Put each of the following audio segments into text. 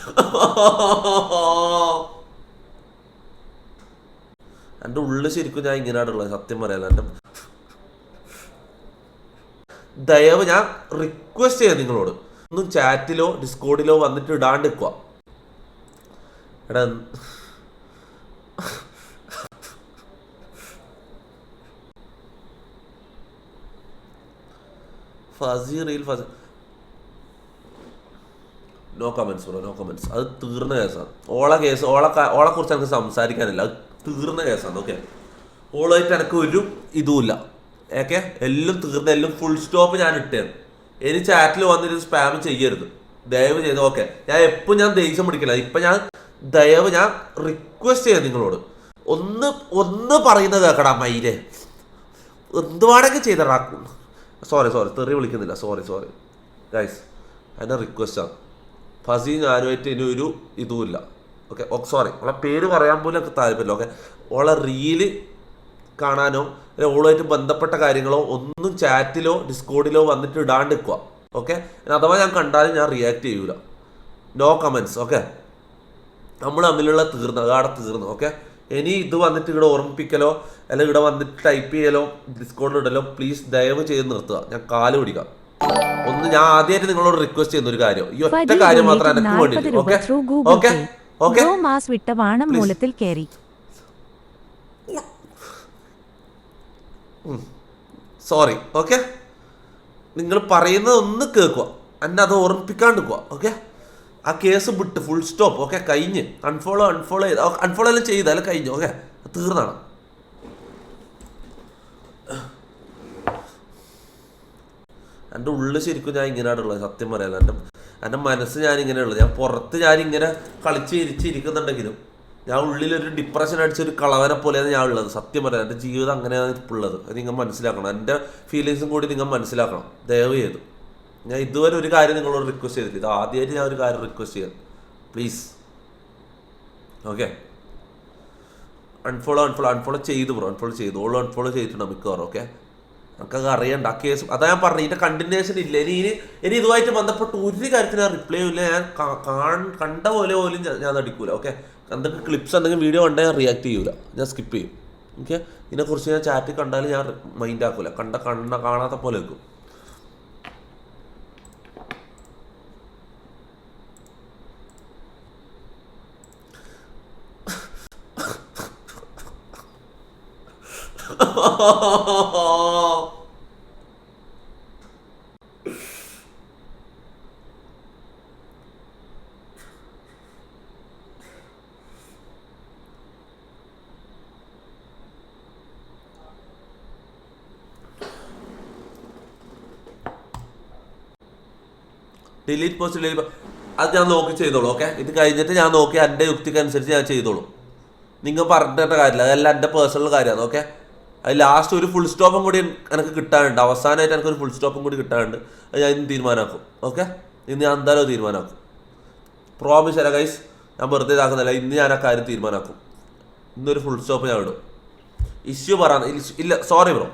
എന്റെ ഉള്ളിൽ ശരിക്കും ഞാൻ ഇങ്ങനെയാണുള്ളത് സത്യം പറയാൻ എന്റെ ദയവ് ഞാൻ റിക്വസ്റ്റ് ചെയ്യാം നിങ്ങളോട്. ഒന്നും ചാറ്റിലോ ഡിസ്കോഡിലോ വന്നിട്ട് ഇടാണ്ട് നിൽക്കുക. എടാ Fasi reel Fasi. No comments bro no comments അത് തീർന്ന കേസാണ് ഓളെ കേസ് ഓളെ കുറിച്ച് എനിക്ക് സംസാരിക്കാനില്ല. അത് തീർന്ന കേസാണ് ഓക്കെ ഓളായിട്ട് എനിക്ക് ഒരു ഇതുമില്ല. ഓക്കെ എല്ലാം തീർന്ന എല്ലാം ഫുൾ സ്റ്റോപ്പ് ഞാൻ ഇട്ടേന്ന്. ഇനി ചാറ്റിൽ വന്നിട്ട് സ്പാം ചെയ്യരുത്. ദയവ് ചെയ്ത് ഓക്കെ ഞാൻ എപ്പോൾ ഞാൻ ദേഷ്യം പിടിക്കില്ല. ഇപ്പൊ ഞാൻ ദയവ് ഞാൻ റിക്വസ്റ്റ് ചെയ്യാം നിങ്ങളോട്. ഒന്ന് ഒന്ന് പറയുന്നത് കേക്കടാ മയിലേ. എന്തുവാണെങ്കിൽ ചെയ്തടാ? സോറി സോറി തെറി വിളിക്കുന്നില്ല. സോറി സോറി ഗൈസ് എന്റെ റിക്വസ്റ്റാണ് ഫസി ഞാനുമായിട്ട് ഇനി ഒരു ഇതുമില്ല. ഓക്കെ സോറി ഓളെ പേര് പറയാൻ പോലും എനിക്ക് താല്പര്യമില്ല. ഓക്കെ ഓളെ റീൽ കാണാനോ ഓളുമായിട്ട് ബന്ധപ്പെട്ട കാര്യങ്ങളോ ഒന്നും ചാറ്റിലോ ഡിസ്കോഡിലോ വന്നിട്ട് ഇടാണ്ട് നിൽക്കുക ഓക്കെ അഥവാ ഞാൻ കണ്ടാലും ഞാൻ റിയാക്ട് ചെയ്യൂല. നോ കമൻസ് ഓക്കെ നമ്മൾ തമ്മിലുള്ള തീർന്ന് അതാടെ തീർന്നു ഓക്കെ ഇനി ഇത് വന്നിട്ട് ഇവിടെ ഓർമ്മിപ്പിക്കലോ അല്ലെങ്കിൽ ഇവിടെ വന്നിട്ട് ടൈപ്പ് ചെയ്യലോ ഡിസ്കൗണ്ട് ഇടലോ പ്ലീസ് ദയവ് ചെയ്ത് നിർത്തുക. ഞാൻ കാൽ പിടിക്കാം. ഒന്ന് ഞാൻ ആദ്യമായിട്ട് നിങ്ങളോട് റിക്വസ്റ്റ് ചെയ്യുന്ന ഒരു കാര്യം. ഈ ഒറ്റ കാര്യം മാത്രം എനിക്ക് 40 വേണ്ടിയിട്ട് ഓക്കെ ഓക്കെ ഓക്കെ മാസ് വിട്ട വാണം മൂലത്തിൽ കയറി സോറി ഓക്കെ നിങ്ങൾ പറയുന്നത് ഒന്ന് കേൾക്കുക. എന്നെ അത് ഓർമ്മിപ്പിക്കാണ്ട് നിൽക്കുക ഓക്കെ ആ കേസ് വിട്ട് ഫുൾ സ്റ്റോപ്പ് ഓക്കെ കഴിഞ്ഞ്. അൺഫോളോ അൺഫോളോ ചെയ്ത്. അൺഫോളോ എല്ലാം ചെയ്താലും കഴിഞ്ഞു. ഓക്കെ തീർന്നാണ് എന്റെ ഉള്ളിൽ ശരിക്കും ഞാൻ ഇങ്ങനെയാണുള്ളത് സത്യം പറയാൻ. എന്റെ എന്റെ മനസ്സ് ഞാൻ ഇങ്ങനെയുള്ളത് ഞാൻ പുറത്ത് ഞാൻ ഇങ്ങനെ കളിച്ച് ഇരിച്ചിരിക്കുന്നുണ്ടെങ്കിലും ഞാൻ ഉള്ളിലൊരു ഡിപ്രഷൻ അടിച്ചൊരു കളവനെ പോലെയാണ് ഞാൻ ഉള്ളത്. സത്യം പറയാം എന്റെ ജീവിതം അങ്ങനെയാണ് ഇപ്പോൾ ഉള്ളത്. അത് നിങ്ങൾ മനസ്സിലാക്കണം. എന്റെ ഫീലിങ്സും കൂടി നിങ്ങൾ മനസ്സിലാക്കണം. ദയവ് ചെയ്ത്. ഞാൻ ഇതുവരെ ഒരു കാര്യം നിങ്ങളോട് റിക്വസ്റ്റ് ചെയ്തില്ല ഇത് ആദ്യമായിട്ട് ഞാൻ ഒരു കാര്യം റിക്വസ്റ്റ് ചെയ്യാം. Please okay unfollow unfollow unfollow ചെയ്തു ബ്രോ അൺഫോളോ ചെയ്തു. ഓൾ അൺഫോളോ ചെയ്തിട്ടുണ്ടോ മിക്കവാറും. ഓക്കെ നമുക്കത് അറിയണ്ട. ആ കേസ് അതാ ഞാൻ പറഞ്ഞു ഇതിന്റെ കണ്ടിന്യൂഷൻ ഇല്ല. ഇനി ഇനി ഇനി ഇതുമായിട്ട് ബന്ധപ്പെട്ട് ഒരു കാര്യത്തിന് ഞാൻ റിപ്ലൈ ഇല്ല. ഞാൻ കണ്ട പോലെ പോലും ഞാൻ- നടിക്കൂല ഓക്കെ എന്തൊക്കെ ക്ലിപ്സ് എന്തെങ്കിലും വീഡിയോ കണ്ടാൽ ഞാൻ റിയാക്ട് ചെയ്യൂല. ഞാൻ സ്കിപ്പ് ചെയ്യും. ഓക്കെ ഇതിനെക്കുറിച്ച് ഞാൻ ചാറ്റ് കണ്ടാൽ ഞാൻ മൈൻഡ് ആക്കൂല. കണ്ട കണ്ണ കാണാത്ത പോലെ വെക്കും ഡിലീറ്റ് പോസ്റ്റ് ഡിലീറ്റ് അത് ഞാൻ നോക്കി ചെയ്തോളൂ ഓക്കെ ഇത് കഴിഞ്ഞിട്ട് ഞാൻ നോക്കി എന്റെ യുക്തിക്കനുസരിച്ച് ഞാൻ ചെയ്തോളൂ. നിങ്ങൾ പറഞ്ഞിട്ട കാര്യമില്ല അതെല്ലാം എന്റെ പേഴ്സണൽ കാര്യമാണ് ഓക്കെ അത് ലാസ്റ്റ് ഒരു ഫുൾ സ്റ്റോപ്പും കൂടി എനിക്ക് കിട്ടാനുണ്ട്. അവസാനമായിട്ട് എനിക്കൊരു ഫുൾ സ്റ്റോപ്പും കൂടി കിട്ടാനുണ്ട്. അത് ഞാൻ ഇന്ന് തീരുമാനമാക്കും ഓക്കെ ഇന്ന് ഞാൻ എന്തായാലും തീരുമാനമാക്കും പ്രോമിസ് അല്ല ഗൈസ് ഞാൻ വെറുതെ ഇതാക്കുന്നില്ല ഇന്ന് ഞാൻ ആ കാര്യം തീരുമാനമാക്കും ഇന്നൊരു ഫുൾ സ്റ്റോപ്പ് ഞാൻ ഇടും. ഇഷ്യൂ പറയാൻ ഇല്ല സോറി ബ്രോ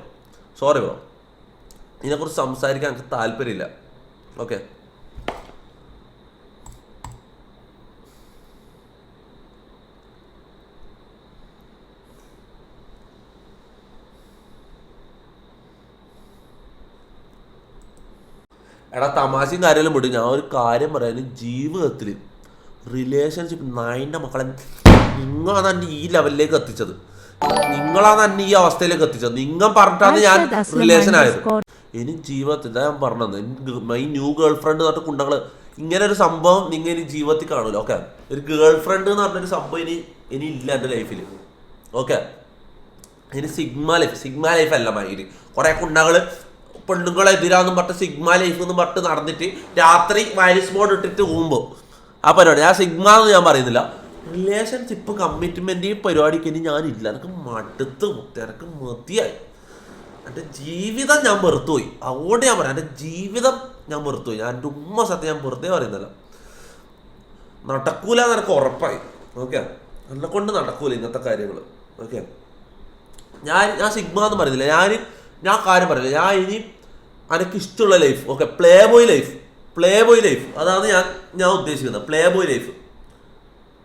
സോറി ബ്രോ ഇതിനെക്കുറിച്ച് സംസാരിക്കാൻ എനിക്ക് താല്പര്യമില്ല ഓക്കെ എടാ തമാശയും കാര്യമെല്ലാം വിടും ഞാൻ ഒരു കാര്യം പറയാൻ ജീവിതത്തിൽ റിലേഷൻഷിപ്പ് നായിന്റെ മക്കളെ നിങ്ങളാണ് എന്നെ ഈ ലെവലിലേക്ക് എത്തിച്ചത്. നിങ്ങളാണ് എന്നെ ഈ അവസ്ഥയിലേക്ക് എത്തിച്ചത്. നിങ്ങൾ പറഞ്ഞിട്ടാണ് ഞാൻ റിലേഷൻ ആയത്. ഇനി ജീവിതത്തിൽ ഞാൻ പറഞ്ഞത്. മൈ ന്യൂ ഗേൾ ഫ്രണ്ട് തൊട്ട് കുണ്ടകൾ ഇങ്ങനെ ഒരു സംഭവം നിങ്ങൾ ഇനി ജീവിതത്തിൽ കാണൂല ഓക്കെ ഒരു ഗേൾ ഫ്രണ്ട് എന്ന് പറഞ്ഞൊരു സംഭവം ഇനി ഇനി ഇല്ല എന്റെ ലൈഫിൽ ഓക്കെ ഇനി സിഗ്മ ലൈഫ് സിഗ്മ ലൈഫ് അല്ല മൈ കുറെ കുണ്ടകൾ പെണ്ണുങ്ങളെ എതിരാന്നും പറഞ്ഞിട്ട് സിഗ്മ ലൈഫ് എന്ന് പറഞ്ഞിട്ട് നടന്നിട്ട് രാത്രി വൈറസ് മോഡ് ഇട്ടിട്ട് പോകുമ്പോൾ ആ പരിപാടി. ആ സിഗ്മ എന്ന് ഞാൻ പറയുന്നില്ല. റിലേഷൻഷിപ്പ് കമ്മിറ്റ്മെന്റ് ഈ പരിപാടിക്ക് ഇനി ഞാനില്ല എനിക്ക് മടുത്ത് എനിക്ക് മതിയായി. എന്റെ ജീവിതം ഞാൻ വെറുത്തുപോയി. അതുകൊണ്ട് ഞാൻ പറയാം. എന്റെ ജീവിതം ഞാൻ വെറുത്തുപോയി. ഞാൻ എന്റെ ഉമ്മ സത്യം ഞാൻ വെറുതെ പറയുന്നില്ല. നടക്കൂല എന്ന് എനിക്ക് ഉറപ്പായി. ഓക്കെ? എന്നെ കൊണ്ട് നടക്കൂല ഇന്നത്തെ കാര്യങ്ങൾ ഓക്കെ? ഞാൻ ഞാൻ സിഗ്മ എന്ന് പറയുന്നില്ല. ഞാൻ ഞാൻ കാര്യം പറയില്ല. ഞാൻ ഇനി എനിക്ക് ഇഷ്ടമുള്ള life okay playboy life playboy life അതാണ് ഞാൻ ഞാൻ ഉദ്ദേശിക്കുന്നത്. പ്ലേ ബോയ് ലൈഫ്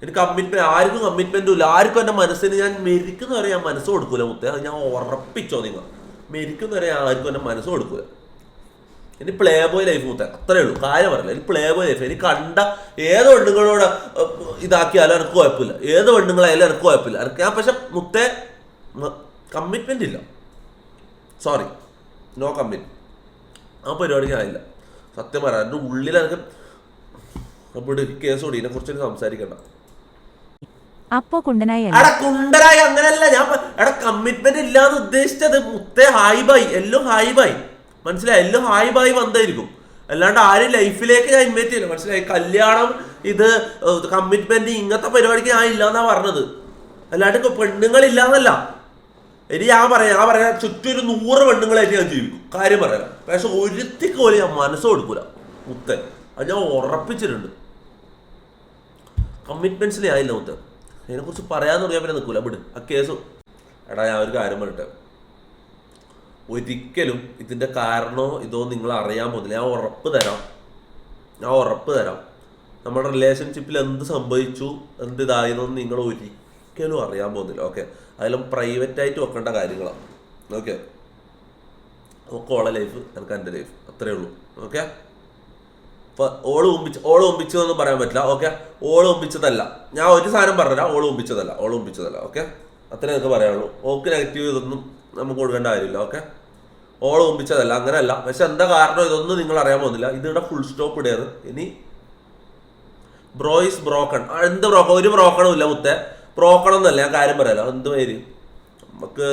എനിക്ക് കമ്മിറ്റ്മെന്റ് ആർക്കും കമ്മിറ്റ്മെന്റും ഇല്ല. ആർക്കും എന്റെ മനസ്സിന് ഞാൻ മെരിക്കുന്ന വരെ ഞാൻ മനസ്സ് കൊടുക്കൂല മുത്തേ. അത് ഞാൻ ഉറപ്പിച്ചോ നിങ്ങൾ? മെരിക്കുന്ന വരെ ആർക്കും എന്റെ മനസ്സ് കൊടുക്കൂല. ഇനി പ്ലേ ബോയ് ലൈഫ് മുത്തേ. അത്രേ ഉള്ളൂ. കാര്യം പറയില്ല ഇനി പ്ലേ ബോയ് ലൈഫ് എനിക്ക് കണ്ട ഏത് പെണ്ണുങ്ങളോട് ഇതാക്കിയാലും എനിക്ക് കുഴപ്പമില്ല. ഏത് പെണ്ണുങ്ങളായാലും എനിക്ക് കുഴപ്പമില്ല. എനിക്ക് ഞാൻ പക്ഷെ മുത്തേ കമ്മിറ്റ്മെന്റ് ഇല്ല. സോറി നോ കമ്മിറ്റ് ആ പരിപാടിക്ക് ആയില്ല. സത്യം പറയാം എന്റെ ഉള്ളിൽ എനിക്ക് ഇവിടെ കേസ് കൂടി ഇതിനെ കുറിച്ച് സംസാരിക്കണ്ട. അപ്പോ കുണ്ടനായി എടാ കുണ്ടനായി അങ്ങനെയല്ല ഞാൻ എടാ കമ്മിറ്റ്മെന്റ് ഇല്ലാന്ന് ഉദ്ദേശിച്ചത് മുത്തേ ഹായ് എല്ലാം ഹായ് ബൈ മനസ്സിലായി? എല്ലാം ഹായ് വന്നായിരിക്കും അല്ലാണ്ട് ആരും ലൈഫിലേക്ക് ഞാൻ ഇൻവൈറ്റ് ചെയ്യില്ല. മനസ്സിലായി? കല്യാണം ഇത് കമ്മിറ്റ്മെന്റ് ഇങ്ങനത്തെ പരിപാടിക്ക് ഞാൻ ഇല്ലാന്നാ പറഞ്ഞത്. അല്ലാണ്ട് ഇപ്പൊ പെണ്ണുങ്ങളില്ലാന്നല്ല. ഇനി ഞാൻ പറയാം ഞാൻ പറയാം ചുറ്റും ഒരു നൂറ് പെണ്ണുങ്ങളായിട്ട് ഞാൻ ജീവിക്കും. കാര്യം പറയാം പക്ഷെ ഒരുത്തിക്ക് പോലും ഞാൻ മനസ്സ് കൊടുക്കൂല മുത്തൻ. അത് ഞാൻ ഉറപ്പിച്ചിട്ടുണ്ട്. കമ്മിറ്റ്മെന്റ്സിൽ ആയില്ല മുത്തൻ. അതിനെക്കുറിച്ച് പറയാന്ന് പറയാൻ പിന്നെ നിൽക്കൂല വിട് ആ കേസ്. എടാ ഞാൻ ഒരു കാര്യം പറയട്ടെ. ഒരിക്കലും ഇതിന്റെ കാരണോ ഇതോ നിങ്ങൾ അറിയാൻ പോകുന്നില്ല. ഞാൻ ഉറപ്പ് തരാം. ഞാൻ ഉറപ്പ് തരാം. നമ്മുടെ റിലേഷൻഷിപ്പിൽ എന്ത് സംഭവിച്ചു എന്ത് ഇതായതെന്ന് നിങ്ങൾ ഒരിക്കലും അറിയാൻ പോകുന്നില്ല. ഓക്കെ അതിലും പ്രൈവറ്റ് ആയിട്ട് വെക്കേണ്ട കാര്യങ്ങളാണ് ഓക്കെ നമുക്ക് ഓളെ ലൈഫ് എനിക്ക് എന്റെ ലൈഫ് അത്രേ ഉള്ളൂ. ഓക്കെ ഓൾ ഒമ്പിച്ച് ഓൾ ഒമ്പിച്ചതെന്ന് പറയാൻ പറ്റില്ല. ഓക്കെ ഓൾ ഒമ്പിച്ചതല്ല. ഞാൻ ഒരു സാധനം പറഞ്ഞില്ല ഓൾ ഒമ്പിച്ചതല്ല. ഓൾ ഒമ്പിച്ചതല്ല. ഓക്കെ അത്രേ എനിക്ക് പറയാനുള്ളൂ. ഓക്ക് നെഗറ്റീവ് ഇതൊന്നും നമുക്ക് കൊടുക്കേണ്ട കാര്യമില്ല. ഓക്കെ ഓൾ ഒമ്പിച്ചതല്ല. അങ്ങനെയല്ല. പക്ഷെ എന്താ കാരണം? ഇതൊന്നും നിങ്ങൾ അറിയാൻ പോകുന്നില്ല. ഇതിവിടെ ഫുൾ സ്റ്റോപ്പ് ഇടയാണ് ഇനി ബ്രോ ഇസ് ബ്രോക്കൺ എന്ത് ബ്രോക്കൺ ഒരു ബ്രോക്കണും ഇല്ല മുത്തേ. ബ്രോക്കൺ എന്നല്ല ഞാൻ കാര്യം പറയാലോ. എന്ത് പേര് നമുക്ക്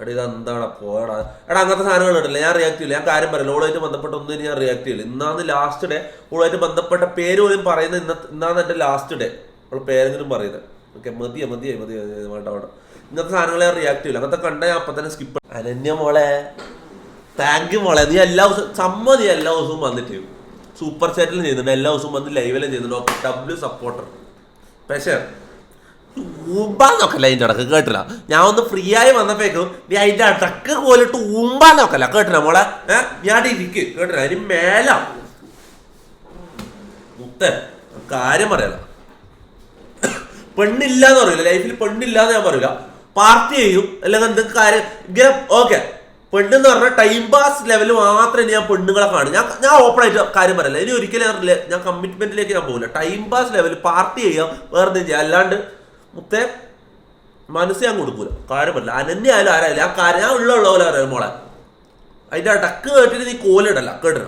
എടാ ഇത് എന്താണ് പോടാ എടാ അങ്ങനത്തെ സാധനങ്ങൾ ഉണ്ടല്ലോ ഞാൻ റിയാക്ട് ചെയ്യില്ല. ഞാൻ കാര്യം പറയില്ല ഓളുമായിട്ട് ബന്ധപ്പെട്ട ഒന്നും ഞാൻ റിയാക്ട് ചെയ്യില്ല. ഇന്നാന്ന് ലാസ്റ്റ് ഡേ ഓളുമായിട്ട് ബന്ധപ്പെട്ട പേര് പോലും പറയുന്ന ഇന്ന ഇന്നാന്ന് എന്റെ ലാസ്റ്റ് ഡേ അവൾ പേരെങ്കിലും പറയുന്നത്. ഓക്കെ മതിയ മതിയ മതി വേണ്ട വേണ്ട. ഇങ്ങനത്തെ സാധനങ്ങൾ ഞാൻ റിയാക്ട് ചെയ്യില്ല. അങ്ങനത്തെ കണ്ട ഞാൻ അപ്പം തന്നെ സ്കിപ്പ് അനന്യ മോളെ താങ്ക് യു മോളെ. നീ എല്ലാ ദിവസവും സമ്മതി എല്ലാ ദിവസവും വന്നിട്ട് സൂപ്പർ ചാറ്റിലും ചെയ്യുന്നുണ്ട്. എല്ലാ ദിവസവും വന്ന് ലൈവിലും ചെയ്യുന്നുണ്ട്. ഓക്കെ ഡബ്ല്യു സപ്പോർട്ടർ പക്ഷേ ഊമ്പാന്നൊക്കല്ല അതിന്റെ അടക്ക് കേട്ടില്ല? ഞാൻ ഒന്ന് ഫ്രീ ആയി വന്നപ്പോഴേക്കും നീ അതിന്റെ അടക്ക് പോലിട്ട് ഊമ്പാന്നൊക്കല്ല കേട്ടില്ല മോളെ? ഏഹ് ഞാൻ ഇരിക്കും കേട്ടില്ല? അതിന് മേല. മുത്ത കാര്യം പറയല. പെണ്ണില്ല എന്ന് പറയില്ല ലൈഫിൽ പെണ്ണില്ല എന്ന് ഞാൻ പറയില്ല പാർട്ടി ചെയ്യും അല്ലെങ്കിൽ എന്തൊക്കെ കാര്യം ഓക്കെ. പെണ്ണെന്ന് പറഞ്ഞാൽ ടൈം പാസ് ലെവൽ മാത്രമേ ഞാൻ പെണ്ണുങ്ങളെ കാണും. ഞാൻ ഞാൻ ഓപ്പൺ ആയിട്ട് കാര്യം പറയില്ല. ഇനി ഒരിക്കലും ഞാൻ കമ്മിറ്റ്മെന്റിലേക്ക് ഞാൻ പോകില്ല ടൈം പാസ് ലെവൽ പാർട്ടി ചെയ്യാം. വേറെ എന്തെങ്കിലും ചെയ്യാം. അല്ലാണ്ട് മുത്തേ മനസ്സ് ഞാൻ കൊടുക്കൂല. കാര്യം പറയില്ല. അനന്യായാലും ആരായാലും. ആ കാര്യം ഞാൻ ഉള്ള ഉള്ള പോലെ അറിയാം മോളെ. അതിന്റെ ടക്ക് കേട്ടിട്ട് നീ കോലിടല്ല കേട്ടോ